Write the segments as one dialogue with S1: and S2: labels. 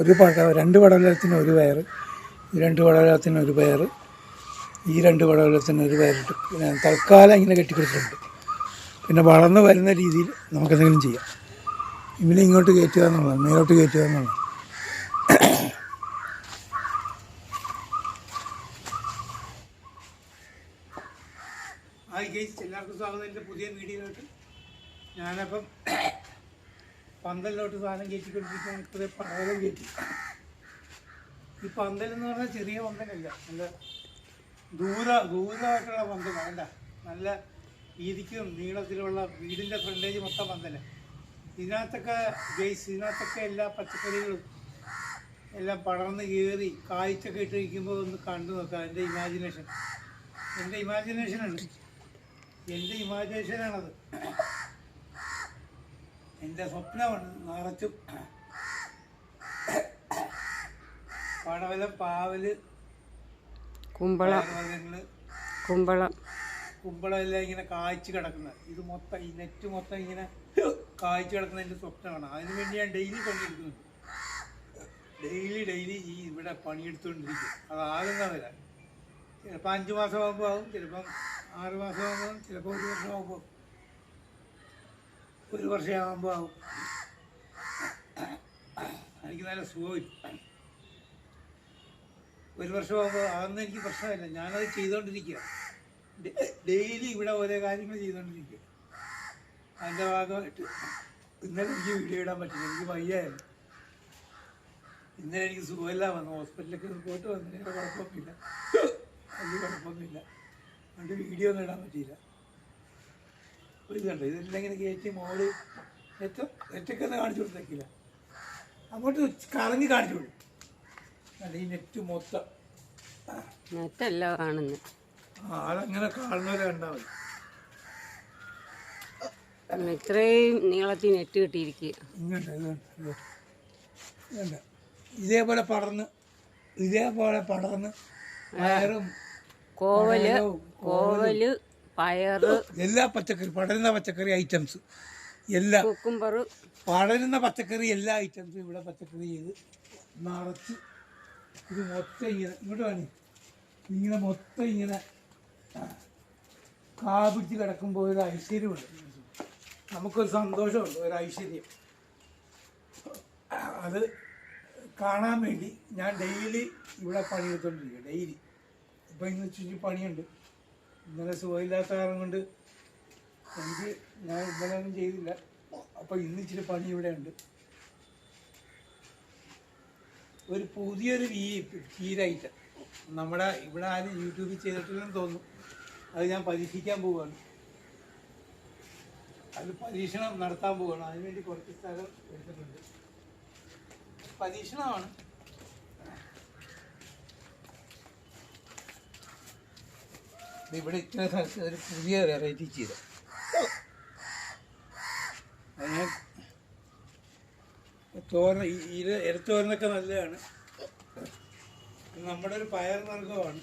S1: ഒരു പട രണ്ട് പടവലത്തിന് ഒരു പയർ രണ്ട് പടവലത്തിന് ഒരു പയർ ഈ രണ്ട് പടവലത്തിന് ഒരു പയറിട്ട് പിന്നെ തൽക്കാലം ഇങ്ങനെ കെട്ടിക്കൊടുത്തിട്ടുണ്ട് പിന്നെ വളർന്ന് വരുന്ന രീതിയിൽ നമുക്കെന്തെങ്കിലും ചെയ്യാം. ഇവനെ ഇങ്ങോട്ട് കയറ്റുക എന്നുള്ളതാണ് മേലോട്ട് കയറ്റുക എന്നുള്ളത് ഹായ് ഗെയ്സ് എല്ലാവർക്കും സ്വാഗതം. എന്റെ പുതിയ വീഡിയോയിലോട്ട്. ഞാനപ്പം പന്തലിലോട്ട് സാധനം കയറ്റിക്കൊണ്ടിരിക്കുകയാണ് ഇപ്പോഴേ പടവലം കയറ്റി. ഈ പന്തൽ എന്ന് പറഞ്ഞാൽ ചെറിയ പന്തലല്ല. നല്ല ദൂര ദൂരമായിട്ടുള്ള പന്തൽ വേണ്ട നല്ല വീതിക്കും നീളത്തിലുള്ള വീടിന്റെ ഫ്രണ്ടേജ് മൊത്തം പന്തല. ഇതിനകത്തൊക്കെ ഗെയ്സ് ഇതിനകത്തൊക്കെ എല്ലാ പച്ചക്കറികളും എല്ലാം പടർന്ന് കയറി കായ്ച്ചൊക്കെ ഇട്ട് കഴിക്കുമ്പോൾ ഒന്ന് കണ്ടു നോക്കാം എന്റെ ഇമാജിനേഷൻ എന്റെ ഇമാജിനേഷൻ ഉണ്ട് എന്റെ ഇമാജിനേഷനാണത് എന്റെ സ്വപ്നമാണ് നിറച്ചും. പടവലം പാവൽ
S2: കുമ്പളം. കുമ്പള.
S1: കുമ്പളം എല്ലാം ഇങ്ങനെ കായ്ച്ച് കിടക്കുന്നത്. ഇത് മൊത്തം ഈ നെറ്റ് മൊത്തം ഇങ്ങനെ കാഴ്ച കിടക്കുന്ന എന്റെ സ്വപ്നമാണ്. അതിനു വേണ്ടി ഞാൻ ഡെയിലി പണിയെടുക്കുന്നുണ്ട് ഡെയിലി ഡെയിലി ഈ ഇവിടെ പണിയെടുത്തുകൊണ്ടിരിക്കും. അത് ആകുന്ന വരാൻ ചിലപ്പോൾ അഞ്ച് മാസം ആവും ആകും ചിലപ്പം ആറ് മാസം ആകുമ്പോൾ ചിലപ്പോൾ ഒരു വർഷം ആകുമ്പോൾ ഒരു വർഷമാകുമ്പോൾ ആവും. എനിക്ക് നല്ല സുഖമില്ല ഒരു വർഷമാകുമ്പോൾ അതൊന്നും എനിക്ക് പ്രശ്നമില്ല. ഞാനത് ചെയ്തുകൊണ്ടിരിക്കുക ഡെയിലി ഇവിടെ ഓരോ കാര്യങ്ങൾ ചെയ്തുകൊണ്ടിരിക്കുക അതിന്റെ ഭാഗമായിട്ട് ഇന്നലെ എനിക്ക് വീഡിയോ ഇടാൻ പറ്റില്ല. എനിക്ക് വയ്യായിരുന്നു. ഇന്നലെ എനിക്ക് സുഖമില്ല. വന്നു ഹോസ്പിറ്റലിലേക്ക് റിപ്പോർട്ട് വന്നതിന് കുഴപ്പമൊന്നുമില്ല. വലിയ കുഴപ്പമൊന്നുമില്ല. അതുകൊണ്ട് വീഡിയോ ഒന്നും ഇടാൻ പറ്റിയില്ല. അപ്പോൾ ഇതുണ്ട്. ഇതെല്ലാം ഇങ്ങനെ കയറ്റി മോൾ നെറ്റ് നെറ്റൊക്കെ കാണിച്ചു കൊടുത്തേക്കില്ല. അങ്ങോട്ട് കറങ്ങി കാണിച്ചു കൊടുക്കും. ഈ നെറ്റ് മൊത്തം.
S2: നെറ്റല്ല കാണുന്നത്
S1: ആ അതങ്ങനെ കാണുന്നവരെ ഉണ്ടാവും
S2: ഇത്രയും നീളത്തിൽ നെറ്റ് കിട്ടിയിരിക്കുക
S1: ഇങ്ങോട്ട് ഇതേപോലെ പടർന്ന് ഇതേപോലെ പടർന്ന്
S2: വയറും
S1: കോവൽ
S2: കോവൽ പയറ്
S1: എല്ലാ പച്ചക്കറി പടരുന്ന പച്ചക്കറി ഐറ്റംസ് എല്ലാ
S2: കുക്കുംബർ.
S1: പടരുന്ന പച്ചക്കറി എല്ലാ ഐറ്റംസും ഇവിടെ പച്ചക്കറി ചെയ്ത് നിറച്ച് ഇത് മൊത്തം ഇങ്ങനെ ഇങ്ങോട്ട് വേണേ ഇങ്ങനെ മൊത്തം ഇങ്ങനെ ആ, കാ പിടിച്ച് കിടക്കുമ്പോൾ ഒരു ഐശ്വര്യമുണ്ട് നമുക്കൊരു സന്തോഷമുണ്ട് ഒരു ഐശ്വര്യം. അത് കാണാൻ വേണ്ടി ഞാൻ ഡെയിലി ഇവിടെ പണിയെടുത്തോണ്ടിരിക്കുക ഡെയിലി ഇപ്പം ഇന്ന് ചുറ്റി പണിയുണ്ട്. ഇന്നലെ സുഖമില്ലാത്ത കാരണം കൊണ്ട് എനിക്ക് ഞാൻ ഇന്നലെ ഒന്നും ചെയ്തില്ല. അപ്പോൾ ഇന്ന് ഇച്ചിരി പണി ഇവിടെ ഉണ്ട്. ഒരു പുതിയൊരു വീ ചീരൈറ്റം നമ്മുടെ ഇവിടെ ആരും യൂട്യൂബിൽ ചെയ്തിട്ടില്ലെന്ന് തോന്നുന്നു. അത് ഞാൻ പരീക്ഷിക്കാൻ പോവുകയാണ് അത് പരീക്ഷണം നടത്താൻ പോവുകയാണ് അതിനുവേണ്ടി കുറച്ച് സ്ഥലം എടുത്തിട്ടുണ്ട്. പരീക്ഷണമാണ്. ഇവിടെ ഇത്ര സ്ഥലത്ത് ഒരു പുതിയ വെറൈറ്റി ചെയ്ത തോരൻ ഇര ഇരത്തോരനൊക്കെ നല്ലതാണ്. നമ്മുടെ ഒരു പയർ വർഗമാണ്.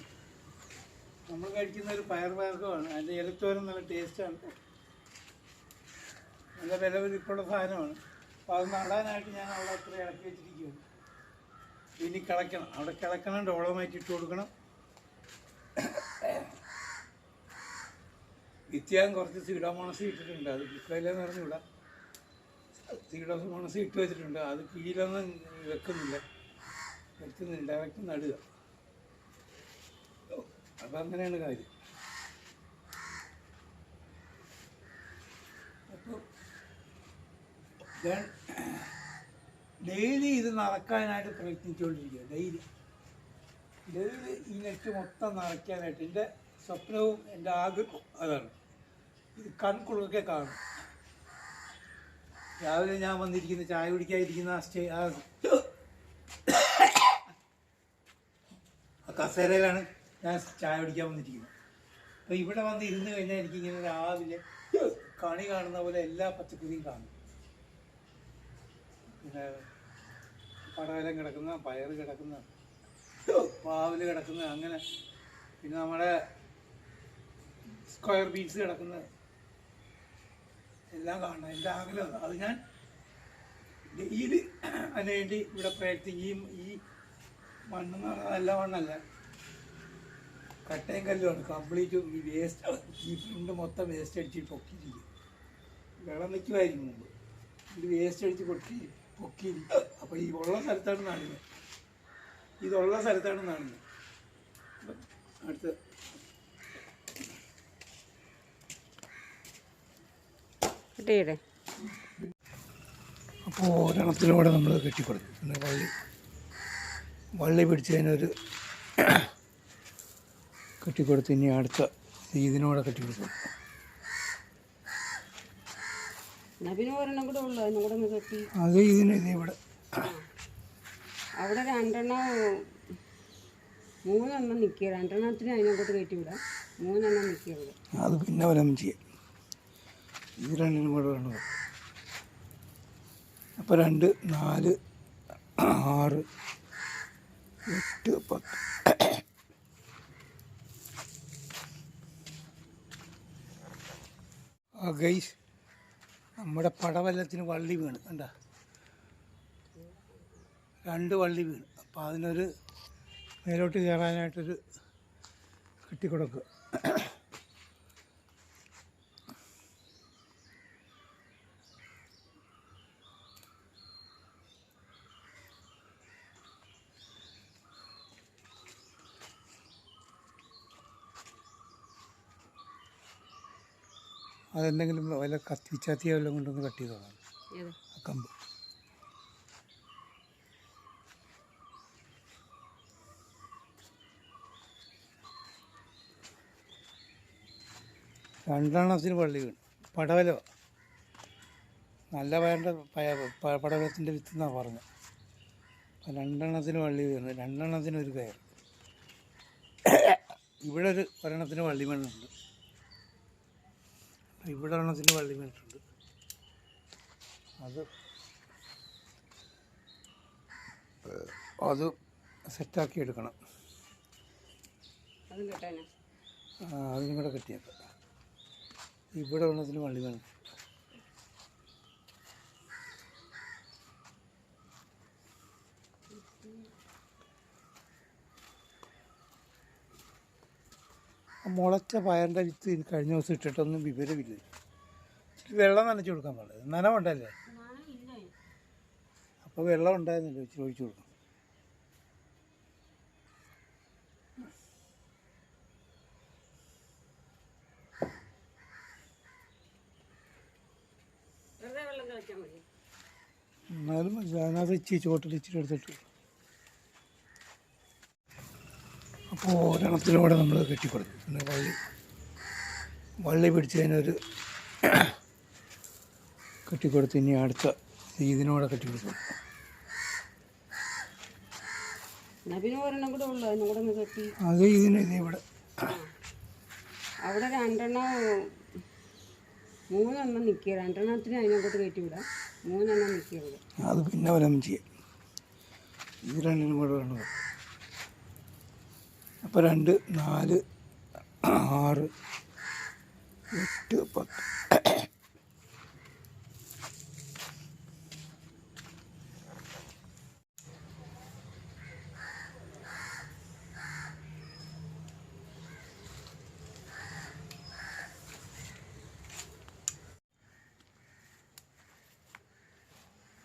S1: നമ്മൾ കഴിക്കുന്ന ഒരു പയർ വർഗമാണ്. അതിന്റെ ഇരത്തോരൻ നല്ല ടേസ്റ്റാണ് നല്ല വില വലിപ്പുള്ള സാധനമാണ്. അപ്പോൾ അത് നടാനായിട്ട് ഞാൻ അവിടെ അത്ര ഇളക്കി വെച്ചിരിക്കുകയാണ്. ഇനി കിളയ്ക്കണം അവിടെ കിളക്കണം ഡോളമായിട്ട് ഇട്ട് കൊടുക്കണം. വിത്യാൻ കുറച്ച് സീഡോമോണസ് ഇട്ടിട്ടുണ്ട്. അത് കിട്ടില്ലെന്ന് പറഞ്ഞുകൂടാ സീഡോമോണസ് ഇട്ട് വെച്ചിട്ടുണ്ട്. അത് കീഴിലൊന്നും വെക്കുന്നില്ല. വെക്കുന്നില്ല. ഡയറക്റ്റ് നടുക. അപ്പം അങ്ങനെയാണ് കാര്യം. അപ്പോൾ ഡെയിലി ഇത് നടക്കാനായിട്ട് പ്രയത്നിച്ചുകൊണ്ടിരിക്കുക ഡെയിലി. ഡെയിലി ഈ നെറ്റ് മൊത്തം നിറയ്ക്കാനായിട്ട്. എന്റെ സ്വപ്നവും എന്റെ ആഗ്രഹവും അതാണ്. ഇത് കാണും. രാവിലെ ഞാൻ വന്നിരിക്കുന്ന ചായ കുടിക്കാതിരിക്കുന്ന ആ സ്റ്റേ ആ ആ കസേരയിലാണ് ഞാൻ ചായ കുടിക്കാൻ വന്നിരിക്കുന്നത്. അപ്പോൾ ഇവിടെ വന്ന് ഇരുന്ന് കഴിഞ്ഞാൽ എനിക്കിങ്ങനെ രാവിലെ കണി കാണുന്ന പോലെ എല്ലാ പച്ചക്കറിയും കാണും. പിന്നെ പടവലം കിടക്കുന്ന പയർ കിടക്കുന്ന പാവൽ കിടക്കുന്ന അങ്ങനെ പിന്നെ നമ്മുടെ സ്ക്വയർ ബീറ്റ്സ് കിടക്കുന്നത്. എല്ലാം കാണണം. എന്റെ ആഗ്രഹം. അത് ഞാൻ ഡെയിലി അതിനുവേണ്ടി ഇവിടെ പ്രയത്നിക്കുകയും ഈ മണ്ണ് എന്ന് പറഞ്ഞാൽ നല്ല മണ്ണല്ല. കട്ടയും കല്ലുമാണ് കംപ്ലീറ്റ് ഈ വേസ്റ്റ് ഈ ഫുണ്ട് മൊത്തം വേസ്റ്റ് അടിച്ച് പൊക്കിയിരിക്കും. വെള്ളം നിൽക്കുമായിരിക്കും മുമ്പ്. ഇത് വേസ്റ്റ് അടിച്ച് പൊക്കി പൊക്കിയിരിക്കും. അപ്പോൾ ഈ ഉള്ള സ്ഥലത്താണ് നടുന്നത് ഇതുള്ള സ്ഥലത്താണ് നടുന്നത് അടുത്ത്
S2: കിട്ടിയിടെ
S1: അപ്പോൾ ഒരെണ്ണത്തിലൂടെ നമ്മൾ കെട്ടിക്കൊടുക്കും പിന്നെ വള്ളി വള്ളി പിടിച്ചതിനൊരു കെട്ടിക്കൊടുത്ത് ഇനി അടുത്ത ഇതിനോടെ കെട്ടിക്കൊടുക്കും അത് ഇതിന് ഇത് ഇവിടെ.
S2: അവിടെ രണ്ടെണ്ണം മൂന്നെണ്ണം നിൽക്കുക രണ്ടെണ്ണത്തിന് അതിനോട്ട് കയറ്റി വിടാം മൂന്നെണ്ണം നിൽക്കുക
S1: അത് പിന്നെ വലം ചെയ്യാം. ഇത് രണ്ടിനും കൂടെ വേണം. അപ്പോൾ രണ്ട് നാല് ആറ് എട്ട് പത്ത്. ആ ഗൈസ് നമ്മുടെ പടവല്ലത്തിന് വള്ളി വീണ് കണ്ട? രണ്ട് വള്ളി വീണ്. അപ്പോൾ അതിനൊരു മേലോട്ട് കയറാനായിട്ടൊരു കെട്ടിക്കൊടുക്കുക അതെന്തെങ്കിലും വല്ല കത്തിച്ചാത്തിയോ വല്ലതും കൊണ്ടൊന്ന് കട്ട് ആ കമ്പ്. രണ്ടെണ്ണത്തിന് പള്ളി വീണ്. പടവല? നല്ല പയറിന്റെ പടവലത്തിന്റെ വിത്ത് എന്നാണ് പറഞ്ഞത്. അപ്പം രണ്ടെണ്ണത്തിന് വള്ളി വീണ്. രണ്ടെണ്ണത്തിന് ഒരു കയർ ഇവിടെ ഒരു ഒരെണ്ണത്തിന് വള്ളി വീണിട്ടുണ്ട് ഇവിടെ ഒരെണ്ണത്തിന് വള്ളി വീണിട്ടുണ്ട് അത് അത് സെറ്റാക്കി എടുക്കണം.
S2: അതും കെട്ടാനാ?
S1: ആ, അതിനും കൂടെ കെട്ടിയേക്കാം. ഇവിടെ ഉള്ളതിന് വള്ളി വേണം മുളച്ച പയറിന്റെ വിത്ത് കഴിഞ്ഞ ദിവസം ഇട്ടിട്ടൊന്നും വിവരമില്ല. വെള്ളം നനച്ചു കൊടുക്കാൻ പാടില്ല. നനവുണ്ടല്ലേ അപ്പോൾ വെള്ളം ഉണ്ടായിരുന്നല്ലോ ഇച്ചിരി ഒഴിച്ചു
S2: കൊടുക്കും.
S1: എന്നാലും അതിനകത്ത് ഇച്ചിരി ചോട്ടിൽ ഇച്ചിരി എടുത്തിട്ട് അപ്പോൾ ഒരെണ്ണത്തിലൂടെ നമ്മൾ കെട്ടിക്കൊടുത്തു പിന്നെ വള്ളി വള്ളി പിടിച്ചതിനൊരു കെട്ടിക്കൊടുത്ത് ഇനി അടുത്ത ഇതിനോടെ
S2: കെട്ടിക്കൊടുത്തു.
S1: അത് ഇതിന് ഇത് ഇവിടെ.
S2: അവിടെ രണ്ടെണ്ണം മൂന്നെണ്ണം നിൽക്കുക രണ്ടെണ്ണത്തിന് അതിനകത്തോട്ട് കയറ്റി വിടാം. മൂന്നെണ്ണം നിൽക്കുക
S1: അത് പിന്നെ വലം ചെയ്യാം. ഇത് രണ്ടിനും കൂടെ വേണം അപ്പോൾ രണ്ട് നാല് ആറ് എട്ട് പത്ത്.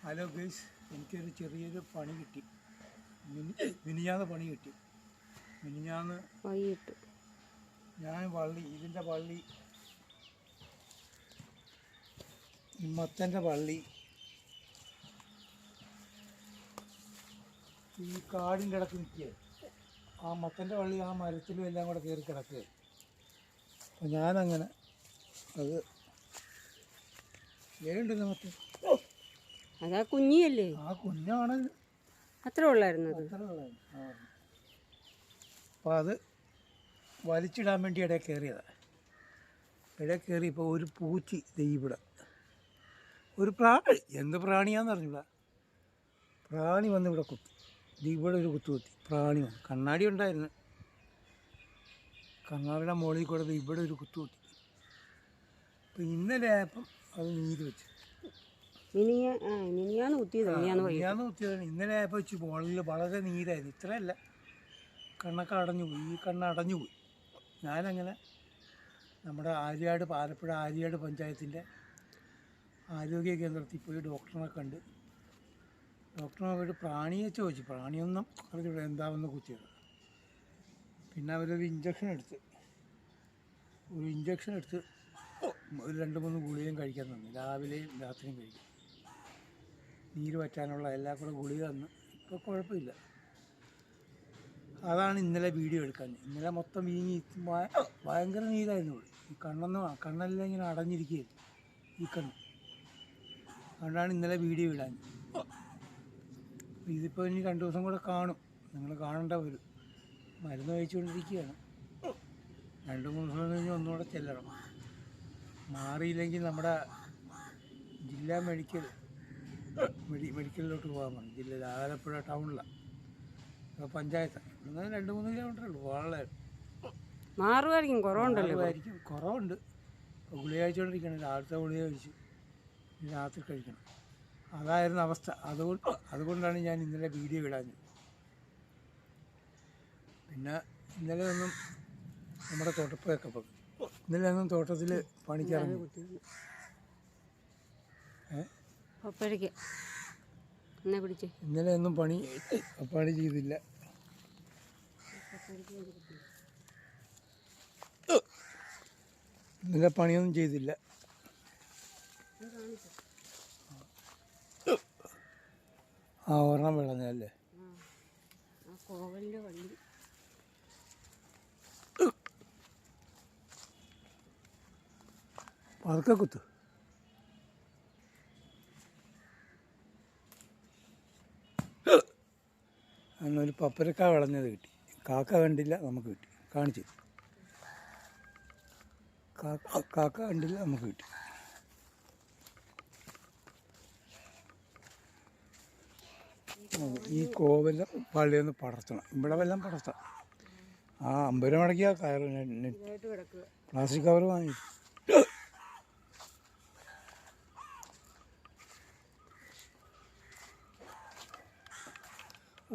S1: ഹലോ ഗേസ് എനിക്കൊരു ചെറിയൊരു പണി കിട്ടി. മിനിയാതെ പണി കിട്ടി. മിനിഞ്ഞാന്ന്
S2: പള്ളി
S1: ഞാൻ വള്ളി ഇതിന്റെ വള്ളി ഈ മത്തന്റെ വള്ളി ഈ കാടിന്റെ ഇടയ്ക്ക് നിൽക്കുക. ആ മത്തന്റെ പള്ളി ആ മരത്തിലും എല്ലാം കൂടെ കയറി കിടക്കുക. അപ്പം ഞാനങ്ങനെ അത് ഏഴുണ്ടല്ലോ മത്തൻ
S2: അതാ കുഞ്ഞിയല്ലേ?
S1: ആ കുഞ്ഞാണ്
S2: അത്ര ഉള്ളായിരുന്നത്.
S1: അപ്പോൾ അത് വലിച്ചിടാൻ വേണ്ടി ഇടയിൽ കയറിയതാണ്. ഇടയിൽ കയറിയപ്പോൾ ഒരു പൂച്ചി ദേ ഇവിടെ. ഒരു പ്രാണി. എന്ത് പ്രാണിയാന്ന് അറിഞ്ഞൂടാ. പ്രാണി വന്ന് ഇവിടെ കുത്തി. ഇവിടെ ഒരു കുത്തു കുത്തി. പ്രാണി വന്നു. കണ്ണാടി ഉണ്ടായിരുന്നു. കണ്ണാടിയുടെ മുകളിൽ കൂടെ ഇവിടെ ഒരു കുത്തു കുത്തി. അപ്പം ഇന്നലെ ആയപ്പം അത് നീര് വെച്ചു. ഇനിയാന്ന് കുത്തിയതാണ്. ഇന്നലെ ആയപ്പോൾ വെച്ച് മുകളിൽ വളരെ നീരായിരുന്നു. ഇത്രയല്ല. കണ്ണൊക്കെ അടഞ്ഞു പോയി. ഈ കണ്ണ് അടഞ്ഞു പോയി. ഞാനങ്ങനെ നമ്മുടെ ആര്യാട് പാലപ്പുഴ ആര്യാട് പഞ്ചായത്തിന്റെ ആരോഗ്യ കേന്ദ്രത്തിൽ പോയി ഡോക്ടറിനെ കണ്ട്. ഡോക്ടറിനെ പോയിട്ട് പ്രാണിയെ ചോദിച്ചു. പ്രാണിയൊന്നും അറിഞ്ഞില്ല എന്താവെന്ന് കുത്തിയത്. പിന്നെ അവരൊരു ഇഞ്ചക്ഷൻ എടുത്ത്. ഒരു ഇഞ്ചക്ഷൻ എടുത്ത് ഒരു രണ്ട് മൂന്ന് ഗുളികയും കഴിക്കാൻ തന്നു. രാവിലെയും രാത്രിയും കഴിക്കും. നീര് വറ്റാനുള്ള എല്ലാ കൂടെ ഗുളിക തന്നു. ഇപ്പോൾ കുഴപ്പമില്ല. അതാണ് ഇന്നലെ വീഡിയോ എടുക്കാൻ. ഇന്നലെ മൊത്തം വീങ്ങി ഭയ- ഭയങ്കര നീരായിരുന്നു ഇവിടെ. ഈ കണ്ണൊന്നും കണ്ണെല്ലാം ഇങ്ങനെ അടഞ്ഞിരിക്കുകയായിരുന്നു. ഈ കണ്ണ്. അതുകൊണ്ടാണ് ഇന്നലെ വീഡിയോ ഇടാൻ. ഇതിപ്പോൾ ഇനി രണ്ടു ദിവസം കൂടെ കാണും. നിങ്ങൾ കാണേണ്ട വരും. മരുന്ന് കഴിച്ചുകൊണ്ടിരിക്കുകയാണ്. രണ്ട് മൂന്ന് ദിവസം കഴിഞ്ഞ് ഒന്നുകൂടെ ചെല്ലണം. മാറിയില്ലെങ്കിൽ നമ്മുടെ ജില്ലാ മെഡിക്കൽ മെഡി മെഡിക്കലിലോട്ട് പോകാൻ പറഞ്ഞു. ജില്ലയിൽ ആലപ്പുഴ ടൗണിലാണ്. ഇപ്പോൾ രണ്ട് മൂന്ന് കിലോമീറ്റർ ഉള്ളൂ. വളരെ.
S2: മാറുമായിരിക്കും കുറവുണ്ടല്ലോ ഇപ്പോൾ.
S1: ആയിരിക്കും കുറവുണ്ട്. ഇപ്പോൾ ഗുളിക കഴിച്ചുകൊണ്ടിരിക്കണം രാവിലത്തെ ഗുളിക കഴിച്ചു ഇനി രാത്രി കഴിക്കണം. അതായിരുന്നു അവസ്ഥ. അതുകൊണ്ട് അതുകൊണ്ടാണ് ഞാൻ ഇന്നലെ വീഡിയോ ഇടാഞ്ഞത്. പിന്നെ ഇന്നലെ ഒന്നും നമ്മുടെ തോട്ടപ്പൊക്കെ പോകും ഇന്നലെ ഒന്നും തോട്ടത്തിൽ
S2: പണിക്കാറുണ്ട്
S1: ഇന്നലെ ഒന്നും പണി പണി ചെയ്തില്ല. ഇന്നലെ പണിയൊന്നും ചെയ്തില്ല. ആ ഒരെണ്ണം വിളഞ്ഞല്ലേ
S2: കോവലിന്റെ വണ്ടി
S1: പതുക്കെ കുത്തു. അന്നൊരു പപ്പരക്ക വിളഞ്ഞത് കിട്ടി. കാക്ക കണ്ടില്ല നമുക്ക് കിട്ടി. കാണിച്ചു കാക്ക കാക്ക കണ്ടില്ല നമുക്ക് കിട്ടി. ഈ ഈ പള്ളിയിൽ നിന്ന് പടർത്തണം. ഇവിടെ വല്ലതും പടർത്താം. ആ അമ്പരം അടക്കിയ കയറ് പ്ലാസ്റ്റിക് കവർ വാങ്ങി.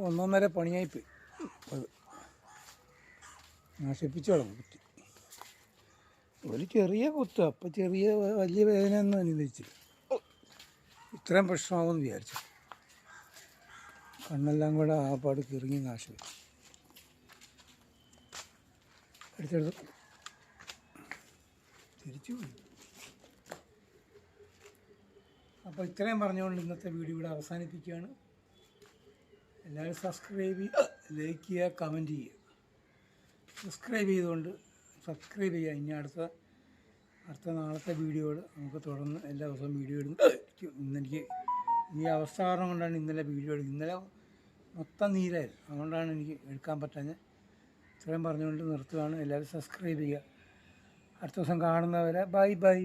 S1: ഒന്നൊന്നര പണിയായിപ്പോയി നശിപ്പിച്ചോളാം കുറ്റി ഒരു ചെറിയ കുത്തു അപ്പം ചെറിയ വലിയ വേദന വേദനയൊന്നും അനുഭവിച്ചില്ല. ഇത്രയും പ്രശ്നമാകുമെന്ന് വിചാരിച്ചു. കണ്ണെല്ലാം കൂടെ ആ പാട് കിറങ്ങി നാശമായി എടുത്തെടുത്ത്. തിരിച്ചു അപ്പോൾ ഇത്രയും പറഞ്ഞുകൊണ്ട് ഇന്നത്തെ വീഡിയോ ഇവിടെ അവസാനിപ്പിക്കുകയാണ്. എല്ലാവരും സബ്സ്ക്രൈബ് ചെയ്യുക ലൈക്ക് ചെയ്യുക കമന്റ് ചെയ്യുക. സബ്സ്ക്രൈബ് ചെയ്തുകൊണ്ട് സബ്സ്ക്രൈബ് ചെയ്യുക. ഇനി അടുത്ത അടുത്ത നാളത്തെ വീഡിയോകൾ നമുക്ക് തുടർന്ന് എല്ലാ ദിവസവും വീഡിയോ എടുക്കും ഇന്നെനിക്ക് ഈ അവസ്ഥ കാരണം കൊണ്ടാണ് ഇന്നലെ വീഡിയോ എടുക്കുന്നത്. ഇന്നലെ മൊത്തം നീരായിരുന്നു. അതുകൊണ്ടാണ് എനിക്ക് എടുക്കാൻ പറ്റാഞ്ഞത്. ഇത്രയും പറഞ്ഞുകൊണ്ട് നിർത്തുകയാണ്. എല്ലാവരും സബ്സ്ക്രൈബ് ചെയ്യുക. അടുത്ത ദിവസം കാണുന്നവരെ ബൈ ബൈ.